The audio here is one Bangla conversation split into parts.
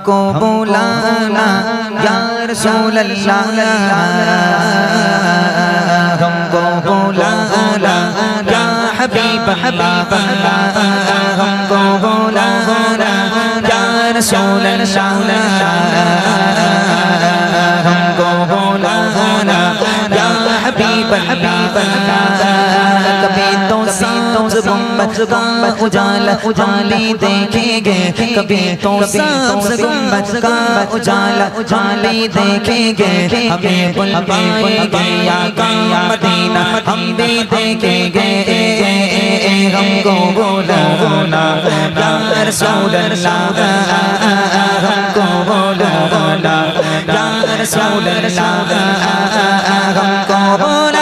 हमको बुलाना या रसूल अल्लाह हमको बुलाना या हबीब हबीब हमको बुलाना या रसूल अल्लाह हमको बुलाना या हबीब हबीब कभी सांस गुंबद का उजाला, उजाली देखेंगे। कभी तो सांस गुंबद का उजाला, उजाली देखेंगे। हमें बुलवाएँगे या का मदीना, हम भी देखेंगे। हमको बोलो, बोला या रसूल अल्लाह हमको बोलो, बोला या रसूल अल्लाह हमको बोला।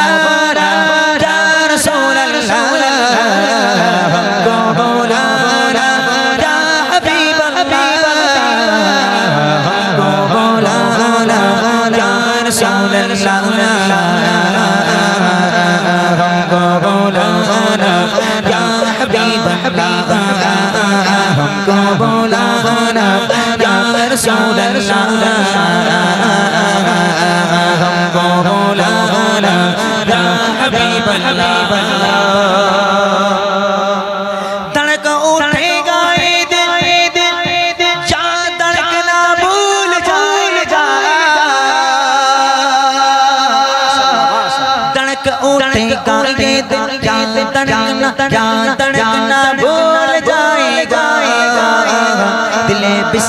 तड़कना जा तड़कना भूल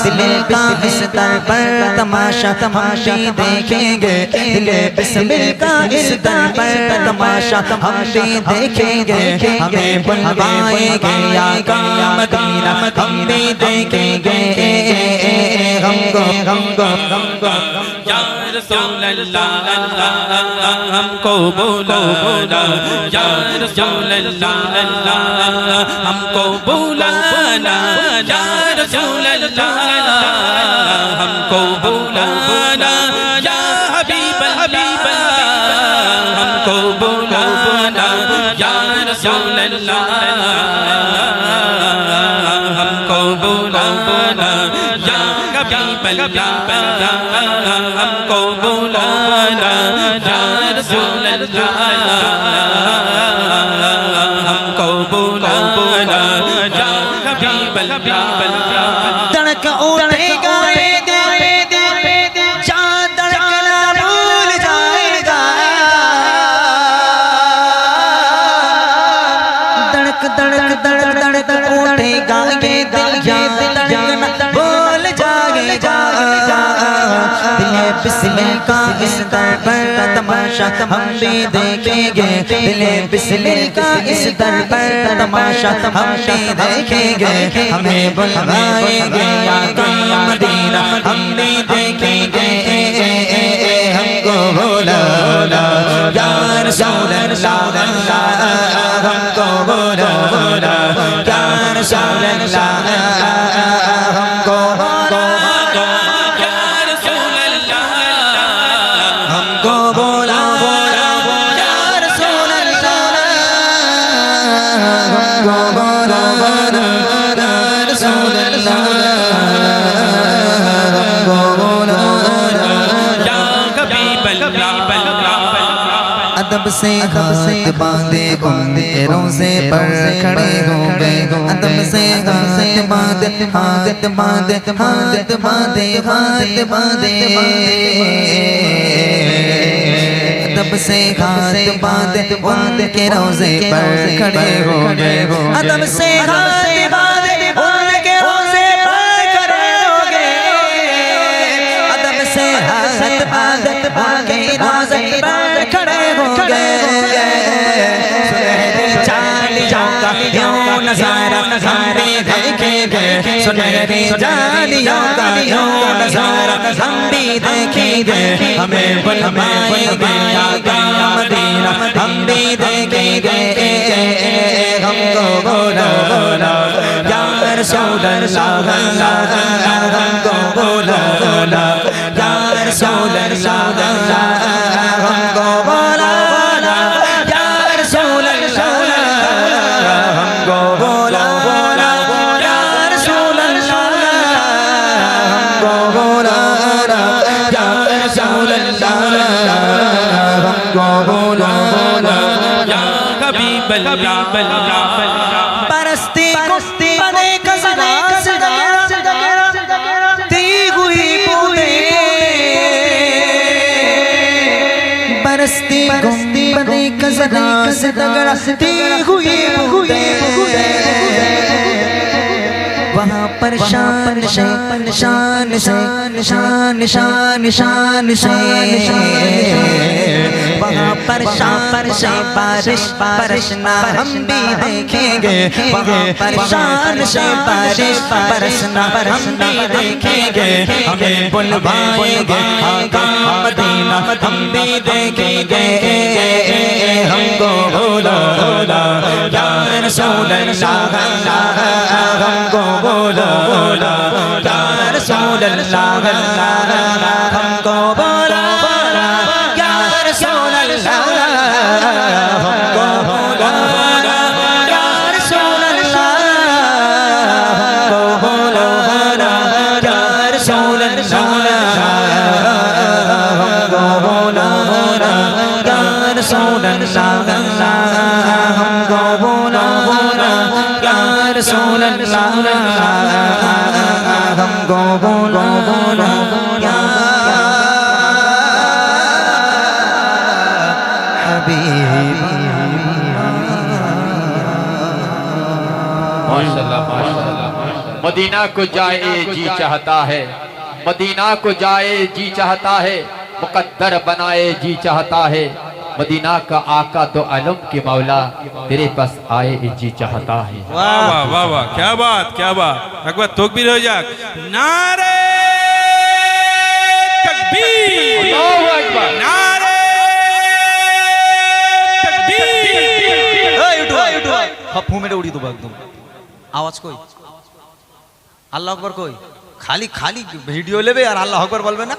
दिले बिस्ले का इस दर पर तमाशा तमाशा देखेंगे दिले बिस्ले का इस दर पर तमाशा हम भी देखेंगे हमें बुलवाएंगे या का मदीना हम भी देखेंगे हमको हमको हमको या रसूल अल्लाह अल्लाह हमको बोलो बोला या रसूल अल्लाह अल्लाह हमको बुलाना या रसूल अल्लाह हमको बुलाना या हबीब हबीब हमको बुलाना या रसूल अल्लाह हमको बुलाना या हबीब अल्लाह हमको बुलाना या रसूल अल्लाह का इस दर पर तमाशा हम भी देखेंगे। दिले बिस्मिल का इस दर पर तमाशा हम भी देखेंगे। हमें बुलवाएँगे या मदीना? हम भी देखेंगे। हमको बोला या सोलर अल्लाह अदब से हाथ बांधे बांधे रोज़े पर खड़े हो गए। अदब से हाथ बांधे हाथ बांधे हाथ बांधे हाथ बांधे अदब से हाथ बांधे बाँध के रोज़े पर खड़े हो गए। अदब से हाथ बांधे बाँध के रोज़े पर खड़े हो गए। अदब से हाथ बाँध सुनहरे चालियों का यूं नजारा हम भी देखेंगे हमें बुलवाएंगे आका मदीना हम भी देखेंगे हमको बोलो बोलो या रसूल अल्लाह हमको बोलो बोलो या रसूल अल्लाह لا لا یا حبیب اللہ پرستی کستی بنے کسنا سگار تی ہوئی پونے پرستی گستی بنے کسنا سگار تی ہوئی پونے पर शान शान शान शान शान शान शान से। वहाँ पर शान से, बारिश हम भी देखेंगे। वहाँ पर शान से, बारिश बरसना हम भी देखेंगे। हमें बुलवाएँगे आका मदीना, हम भी देखेंगे। हमको बोलो बोलो या रसूल अल्लाह हमको बोलो। बोलो या रसूल अल्लाह हमको बोलो बोलो या रसूल अल्लाह हमको बोलो बोलो या रसूल अल्लाह हमको बोलो बोलो या रसूल अल्लाह हमको बोलो बोलो या रसूल अल्लाह हमको बोलो बोलो या रसूल अल्लाह मदीना को जाए जी चाहता है। मदीना को जाए जी चाहता है। मुकद्दर बनाए जी चाहता है। मदीना का आका तो आलम के मौला तेरे पास आए जी चाहता है वाह वाह वाह वाह क्या बात क्या बात একবার তকবীর হয়ে যাক নারে তকবীর अल्लाहु अकबर নারে তকবীর ফু মেরে উড়িয়ে দেবো একদম আওয়াজ কই আল্লাহ আকবর কই খালি খালি ভিডিও নেবে আর আল্লাহ আকবর বলবে না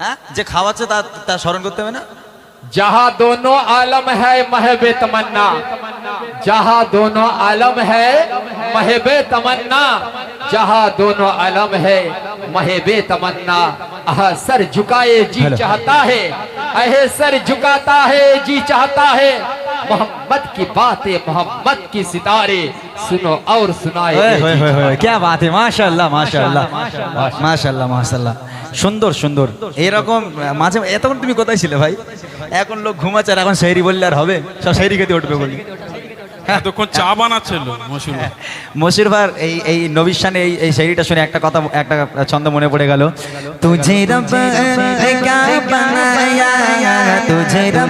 হ্যাঁ যে খাওয়াচ্ছে তা তা স্মরণ করতে হবে না जहा दोनों आलम है महबे तमन्ना जहा दोनों आलम है महबे तमन्ना जहा दोनों आलम है महबे तमन्ना अह सर झुकाए जी चाहता है। अहे सर झुकाता है जी चाहता है। मोहम्मद की बातें मोहम्मद की सितारे। सुनो और सुनाए क्या बात है माशाल्लाह माशाल्लाह। माशाल्लाह माशाल्लाह। সুন্দর সুন্দর। এরকম মাঝে এতক্ষণ তুমি কোথায় ছিলে ভাই? এখন লোক ঘুমাচ্ছে আর এখন শাহরি বললে আর হবে। সব শাহরি খেতে উঠবে বলি। তখন চা বানাচ্ছিল মসুর মসুর ভার এই এই নবিশানে এই এই শাড়িটা শুনে একটা কথা একটা ছন্দ মনে পড়ে গেল। তুঝে রব কা বানায়া তুঝে রব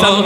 Some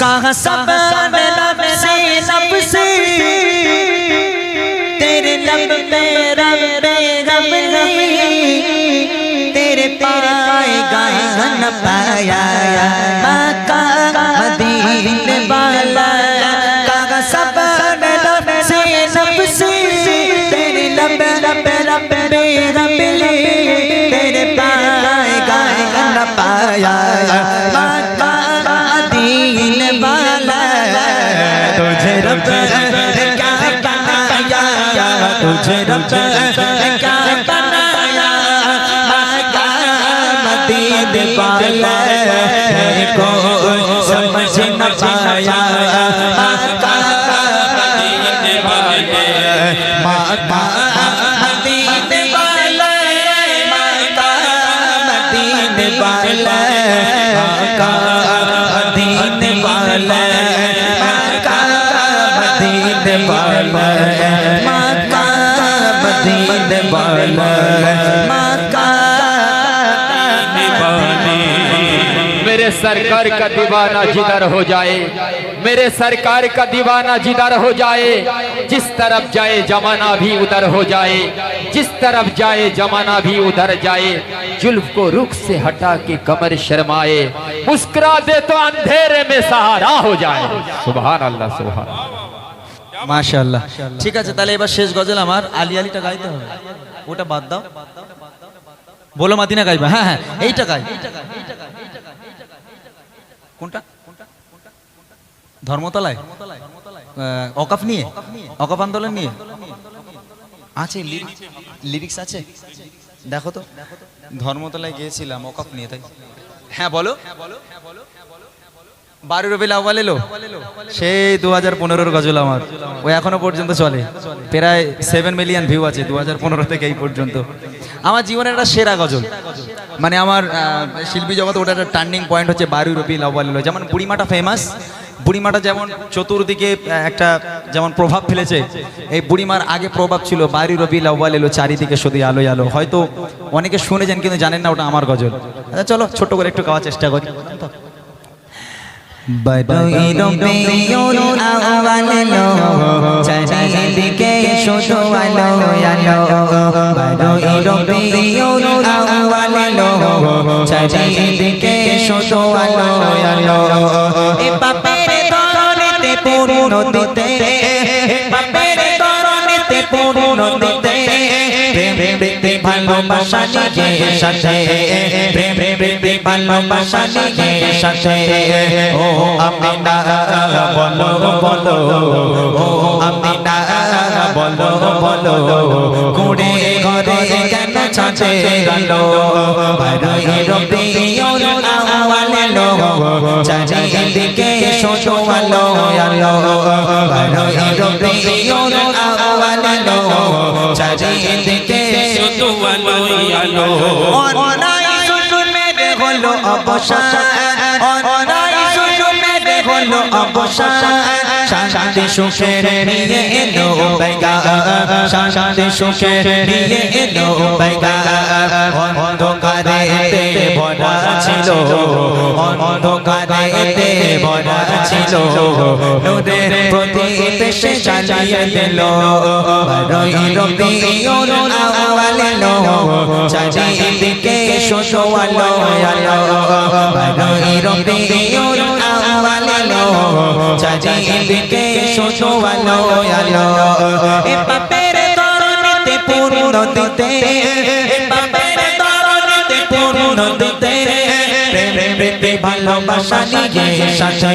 कहाँ सब लब से लब से तेरे लब पे रब पे रब न पाया मक्का मदीने वाला कहाँ सब लब से लब से तेरे लब लब रब पे रब नहीं तेरे पाए गाए न पाया मक्का दीन वाला तुझे रब ने क्या बनाया तुझे रब मदीन वाला को समझ न पाया मक्का मदीन वाला मक्का मदीन वाला मक्का मदीन वाला मक्का मदीन वाला मक्का मदीन वाला सरकार का दीवाना जिधर हो जाए मेरे सरकार का दीवाना जिधर हो जाए जिस तरफ जाए जमाना भी उधर हो जाए जिस तरफ जाए जमाना भी उधर जाए जुल्फ को रुख से हटा के कमर शर्माए मुस्कुरा दे तो अंधेरे में सहारा हो जाए सुबह अल्लाह सुबह মাশাআল্লাহ ঠিক আছে তাহলে এবার শেষ গজল আমার আলি আলিটা গাইতে হবে ওটা বাদ দাও বলো মাদিনা গাইবা হ্যাঁ হ্যাঁ এইটা গাই কোনটা? ধর্মতলায়? অকাপ নিয়ে? অকাপ আন্দোলন নিয়ে? আছে লিরিক্স আছে? দেখো তো। ধর্মতলায় গিয়েছিলাম অকাপ নিয়ে তাই? হ্যাঁ বলো। বারো রবি আউ্বাল এলো? সেই দু হাজার পনেরোর গজল আমার। ও এখনও পর্যন্ত চলে। প্রায় সেভেন মিলিয়ন ভিউ আছে দু হাজার পনেরো থেকে এই পর্যন্ত। আমার জীবনের একটা সেরা গজল। মানে আমার শিল্পী জগতে ওটা একটা টার্নিং পয়েন্ট হচ্ছে বারু রবি আউ্বাল এলো। যেমন বুড়িমাটা ফেমাস বুড়িমাটা যেমন চতুর্দিকে একটা যেমন প্রভাব ফেলেছে, এই বুড়িমার আগে প্রভাব ছিল বারু রবি আউ্বাল এলো, চারিদিকে শুধু আলো আলো। হয়তো অনেকে শুনেছেন কিন্তু জানেন না ওটা আমার গজল। আচ্ছা চলো, ছোট্ট করে একটু গাওয়ার চেষ্টা করি। বড়ই রবিউল আউয়াল লো চারিদিকে শুধু আলো আলো বড়ই রবিউল আউয়াল লো চারিদিকে শুধু আলো আলো এ পাপের তরণেতে পূর্ণ দিতে ভালোবাসা নিয়ে সাথে প্রেম প্রীতি ভালোবাসা নিয়ে সাথে ও আমিনা বলো বলো ও আমিনা বলো বলো কুড়ে ঘরে কেন ছাঁচে গেল বারোই রবিউল আউয়াল চারিদিকে শোষো আলো আলো বারোই রবিউল আউয়াল চারিদিকে আলো অনাই শুধু মেরে হলো অবসান অনাই শুধু মেরে হলো অবসান শান্তি সুখে নিয়ে এলো বেগা শান্তি সুখে নিয়ে এলো বেগা অন্ধকারে ভরা ছিল। অন্ধকারে ভরা ছিল। নূরের প্রদীপ সে চালিয়ে দিল, বারোই রবিউল আউয়াল চারিদিকে শোষো আলো আলো, বারোই রবিউল আউয়াল চারিদিকে শোষো আলো আলো, এ পাপের তরণীতে পূর্ণ দিতে এ পাপের ভালোবাসা নিয়ে সাথে।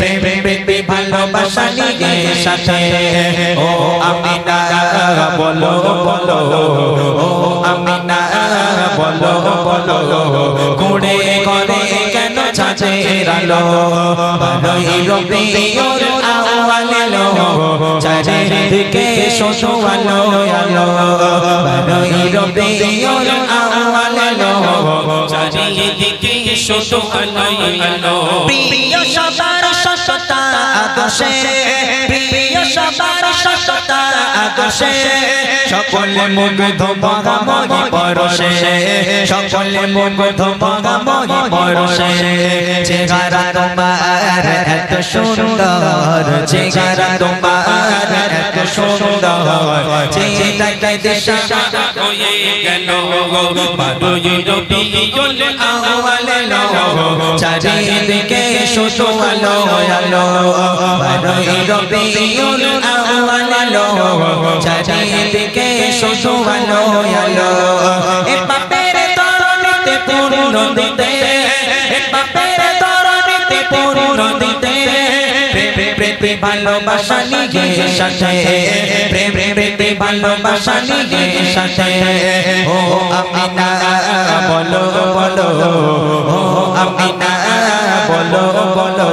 প্রেম প্রীতি ভালোবাসা নিয়ে সাথে ও আমিনা, বলো বলো। ও আমিনা, বলো বলো। কুড়ে করে কেন ছাঁচে রালো বারোই রবিউল আউয়াল লো চারিদিকে শোষো শুধু আলোই আলো প্রিয় সবার সততা আদর্শে প্রিয় সবার সততা আদর্শে সকলে মুগ্ধ মগামগি পরশে। সকলে মুগ্ধ মগামগি পরশে। চেহারা তোমার এত সুন্দর। চেহারা তোমার এত সুন্দর। চেহারা দিশা হয়ে গেল। বারোই রবিউল আউয়াল চারিদিকে শুধু আলো আলো বারোই রবিউল আউয়াল আলো চারিদিকে শুধু আলো আলো এ পাপের তরণিতে পূর্ণ দিতে, এ পাপের তরণিতে পূর্ণ দিতে ভালোবাসা নিয়ে সাথে, প্রেম প্রেম ভালোবাসা নিয়ে সাথে। ও আমিনা, বলো বলো, ও আমিনা বলো বলো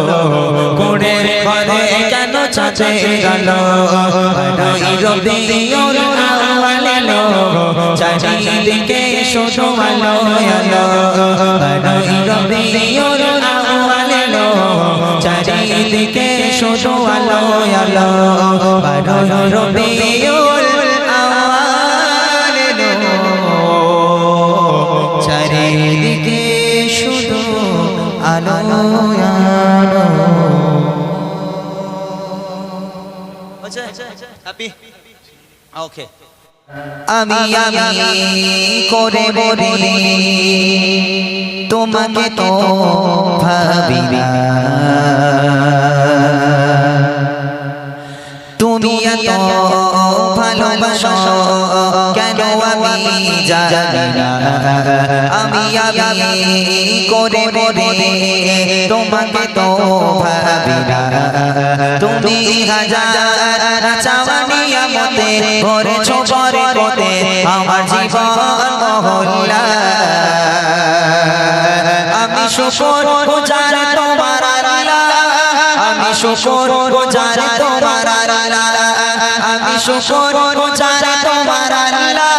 কোড়ে ঘরে কেন চাচে গেল? চারিদিকে শুধু আলো আলো আলো চারিদিকে শুধু আলো আলো রবিউল ওকে আমি আমি করে বলি তোমাকে তো ভাবি তুমি এত ভালোবাসো। আমি জানি না। আমি আমি করে বলি তোমাকে তো ভাবি না। তুমি হাজার চাওয়ানিয়া মতে করেছ পরে কোতে আমার জীবন মহল্লা। আমি শুকর গুজার তোমার আমি শুকর গুজার তোমার আমি শুকর যারা তোমার আল্লাহ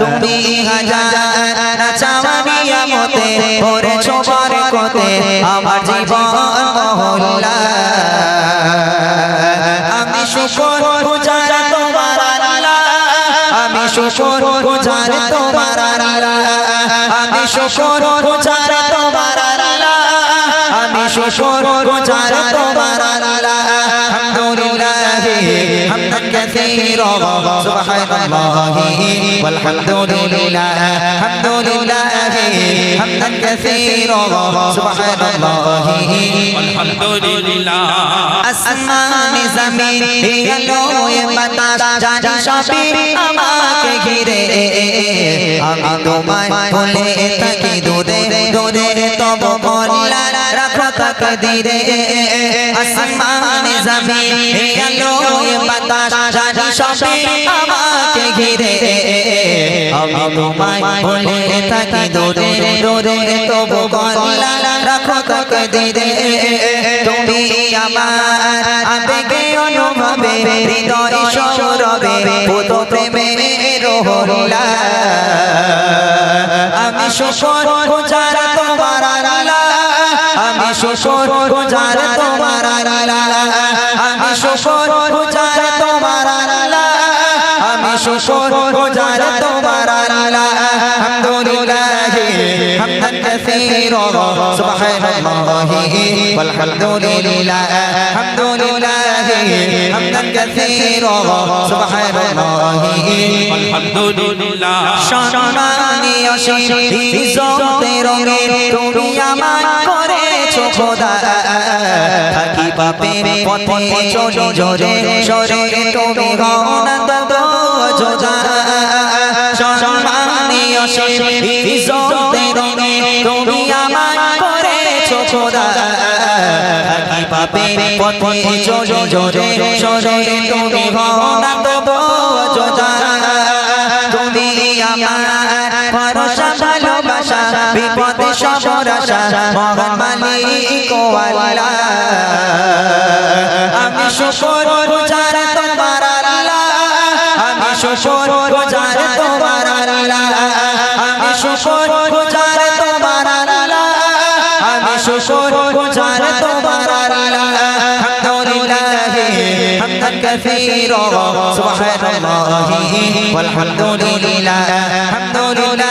তুমি হাজার চাওয়ানিয়া মতে করেছ বরকতে, আমার জীবন মহল্লা। আমি শুকর গুজার তোমার আমি শুকর গুজার তোমার আমি শুকর গুজার তোমার আমি শুকর كثيرا سبحان الله والحمد لله الحمد لله حمدا كثيرا سبحان الله আলহামদুলিল্লাহ আসমানে জমিন এলো এ বাতাস জানি সবই আমাকে ঘিরে আমি তোমায় বলে থাকি দূরে দূরে তব কল্যাণ রাখো তাকে দিরে আসমানে জমিন এলো এ বাতাস জানি সবই আমাকে ঘিরে আমি তোমায় বলে থাকি দূরে দূরে, তব রাখো তাকে দিরে তুমি আমার আবেগে অনুভবে, হৃদয় প্রেমে আমি গুজার তোমার আমি তোমার আমি আমি শুকর গুজার তোমার আল্লাহ আলহামদুলিল্লাহ হামদান কাসীরা সুবহানাল্লাহ والحمد لله الحمد لله حمدا كثيرا سبحان الله আলহামদুলিল্লাহ সম্মানীয় ইজ্জতে রঙে তুমি আমার করেছ খোদা থাকি পাপে পথে চলি জোরে সরে তুমি গণত যোজা সম্মানীয় ইজ্জতে রঙে তুমি আমার করেছ খোদা থাকি পাপের পথে চলে জোরে সরে তুমি হও মহান মালিক ও আল্লাহ আমি শুকর গুজার তোমার আল্লাহ আমি শুকর গুজার তোমার আল্লাহ আমি শুকর গুজার তোমার আল্লাহ আমি শুকর গুজার তোমার আল্লাহ আলহামদুলিল্লাহ হামদান কাসীরা সুবহানাল্লাহ والحمدلله الحمد لله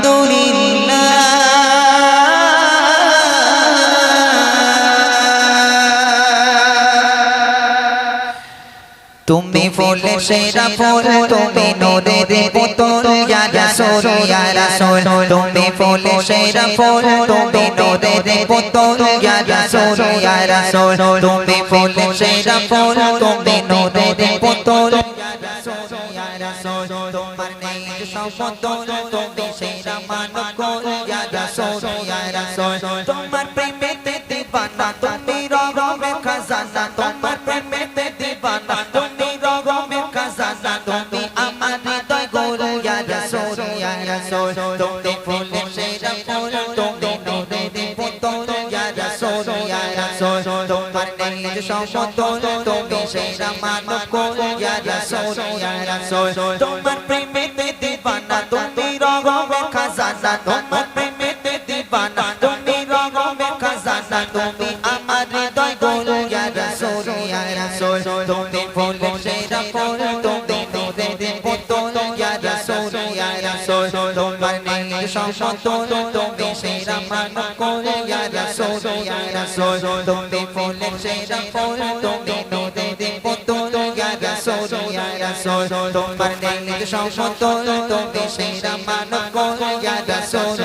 ফুলে সেরা ফুল তুমি নোরের পুতুল ইয়া রাসূল ইয়া রাসূল তুমি ফুলে সেরা ফুল তুমি নোরের পুতুল ইয়া রাসূল ইয়া রাসূল তুমি ফুলে সেরা ফুল তুমি নোরের পুতুল ইয়া রাসূল ইয়া রাসূল তোমার নেই সমতুল তুমি সেরা মানব ইয়া রাসূল ইয়া রাসূল তোমার প্রেমেতে দিবানা, তুমি রগমে খাজানা। তোমার প্রেমেতে দিবানা সমতুল তুমি সেরা মানব ইয়া রাসূল ইয়া রাসূল তোমার প্রেমেতে দিবানা তুমি রগমে খাজানা তোমার প্রেমেতে দিবানা তুমি রগমে খাজানা তুমি আমার হৃদয় গোল ইয়া রাসূল ইয়া রাসূল তুমি ফুলে সেরা ফুল তুমি নূরের পুতুল ইয়া রাসূল ইয়া রাসূল তোমার নেই সমতুল তুমি সেরা মানব ইয়া রাসূল ইয়া রাসূল তুমি ফুলে সেরা ফুল তুমি নূরের পুতুল ইয়া রাসূল ইয়া রাসূল তোমার নেই সমতুল তুমি সেরা মানব ইয়া রাসূল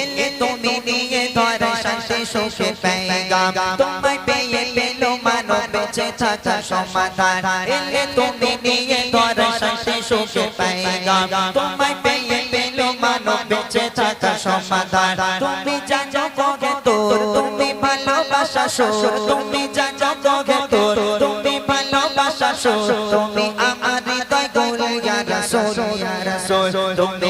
এলে তুমি নিয়ে ধরে শান্তি সুখে পেগাম তোমায় পেয়ে পেল মানব বেঁচে থাকা সমাধান এলে তুমি নিয়ে ধরে শান্তি সুখে পেগাম তোমায় পেয়ে পেল মানব বেঁচে থাকা সমাধান তুমি জানো তোর তুমি ভালোবাসা সুর তুমি যা কগে তোর তুমি ভালোবাসা সুর তুমি আমার হৃদয় গোল ইয়া রাসূল ইয়া রাসূল তুমি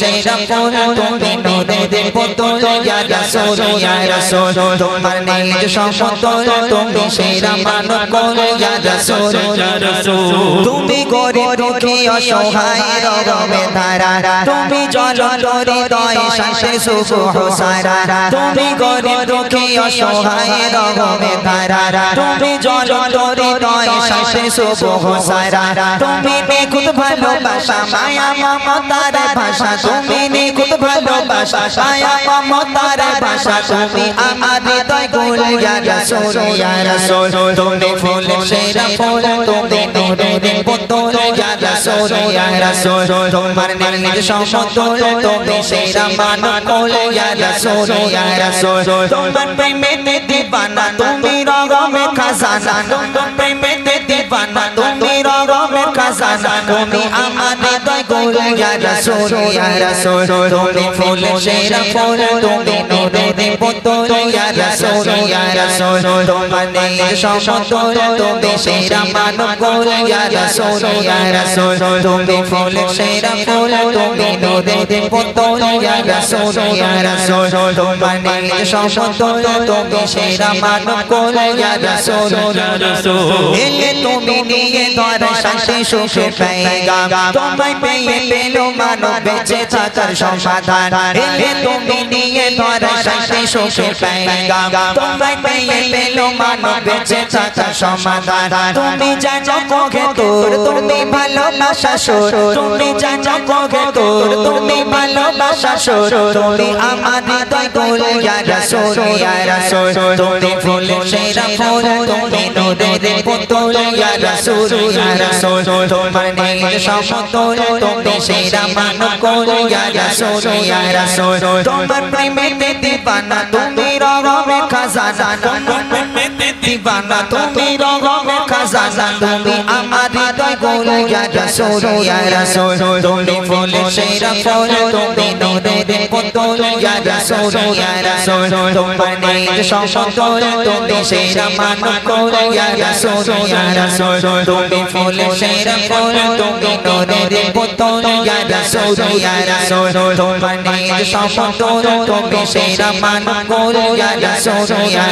সেরা ফুল তুমি নূরের পুতুল ইয়া রাসূল ইয়া রাসূল তোমার নেই সমতুল তুমি সেরা মানব ইয়া রাসূল ইয়া রাসূল তুমি গরিব দুঃখী, অসহায় রবে ধারা। তুমি জলন্তরি দয় শান্তি, সুখ হোসারা তুমি গরিব দুঃখী, অসহায় রবে ধারা। তুমি জলন্তরি দয় শান্তি, সুখ হোসারা তুমি নিখুঁত ভালোবাসা, মায়া, মমতার ভাষা। তুমি নিখুঁত ভালোবাসা মায়া মমতার ভাষা তুমি আমার হৃদয় গোল ইয়া রাসূল ইয়া রাসূল তুমি ফুল সেরা ফুল তুমি নূরের পুতুল ইয়া রাসূল ইয়া রাসূল তোমার নেই সমতুল তুমি সেরা মানব ইয়া রাসূল ইয়া রাসূল তোমার প্রেমেতে দিবানা তুমি রগমে খাজানা তোমার প্রেমেতে দিবানা তুমি রগমে খাজানা তুমি আমার গোল ইয়া রাসূল ইয়া রাসূল তুমি ফুল সেরা ফুল তুমি নূরের বোতল ইয়া রাসূল ইয়া রাসূল তোমার নেই সমতল তুমি সেরা মানব ইয়া রাসূল ইয়া রাসূল তুমি ফুল সেরা ফুল তুমি নূরের বোতল ইয়া রাসূল ইয়া রাসূল তোমার সমতল তুমি সেরা মানব ইয়া রাসূল ইয়া রাসূল তুমি নিয়ে ধরে শান্তি সুখে পেগাম তোমায় পেয়ে পেল মানব বেঁচে থাকার সমাধান। এলে তুমি নিয়ে ধরে শান্তি সুখে পেগাম তোমায় পেয়ে মানব বেঁচে থাকার সমাধান। তুমি জানো কোগে তোর, তুমি ভালোবাসা সোর। তুমি জানো কোগে তোর, তুমি ভালোবাসা সোর। তুমি আমার হৃদয় গোল ইয়া রাসূল ইয়া রাসূল তুমি ফুল সেরা ফুল তুমি নূরের বোতল ইয়া রাসূল ইয়া রাসূল তোমার নেই সমতল তুমি সেরা গোল ইয়া রাসূল ইয়া রাসূল তোমার প্রেমেতে দিবানা তুমি রগমে খাজানা তোমার প্রেমেতে দিবানা তুমি রগমে খাজানা তুমি আমার হৃদয় গোল ইয়া রাসূল ইয়া রাসূল তুমি ফুল সেরা ফুল, তুমি নূরের বোতল ইয়া রাসূল ইয়া রাসূল তোমার তুমি সেরা মানব গোল ইয়া রাসূল ইয়া তুমি ফুল সেরা ফুল, তুমি নূরের বোতল ইয়া রাসূল ইয়া রাসূল তোমার তুমি সেরা মানব গোল ইয়া রাসূল ইয়া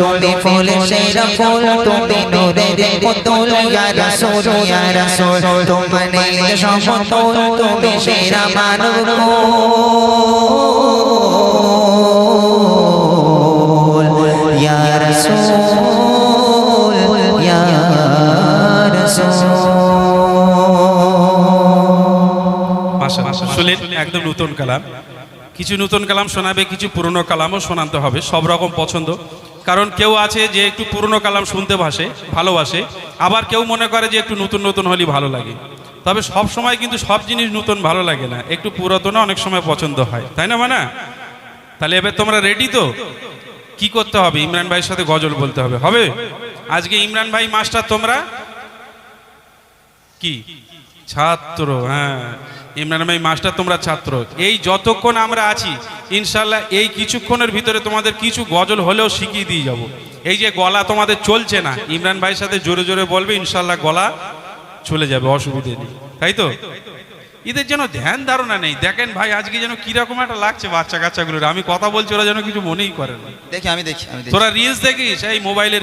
তুমি ফুল সেরা ফুল, তুমি শুনলেন একদম নতুন কালাম। কিছু নতুন কালাম শোনাবে, কিছু পুরনো কালামও শোনাতে হবে, সব রকম পছন্দ। কারণ কেউ আছে যে একটু পুরনো কালাম শুনতে ভাসে, ভালোবাসে। আবার কেউ মনে করে যে একটু নতুন নতুন হলেই ভালো লাগে। তবে সব সময় কিন্তু সব জিনিস নতুন ভালো লাগে না, একটু পুরাতন অনেক সময় পছন্দ হয়। তাই না, মানা? তাহলে এবার তোমরা রেডি তো? কি করতে হবে? ইমরান ভাইয়ের সাথে গজল বলতে হবে। হবে? আজকে ইমরান ভাই মাস্টার তোমরা? কি? ছাত্র হ্যাঁ। ইমরান ভাই মাস্টার তোমরা ছাত্র। এই যতক্ষণ আমরা আছি ইনশাল্লাহ এই কিছুক্ষণের ভিতরে তোমাদের কিছু গজল হলেও শিখিয়ে দিয়ে যাব। এই যে গলা তোমাদের চলছে না ইমরান ভাইয়ের সাথে জোরে জোরে বলবে ইনশাল্লাহ গলা চলে যাবে অসুবিধে নেই। তাই তো? এদের যেন ধ্যান ধারণা নেই। দেখেন ভাই আজকে যেন কীরকম একটা লাগছে বাচ্চা কাচ্চাগুলোর আমি কথা বলছি ওরা যেন কিছু মনেই করে না। দেখি আমি দেখি তোরা রিলস দেখিস? এই মোবাইলের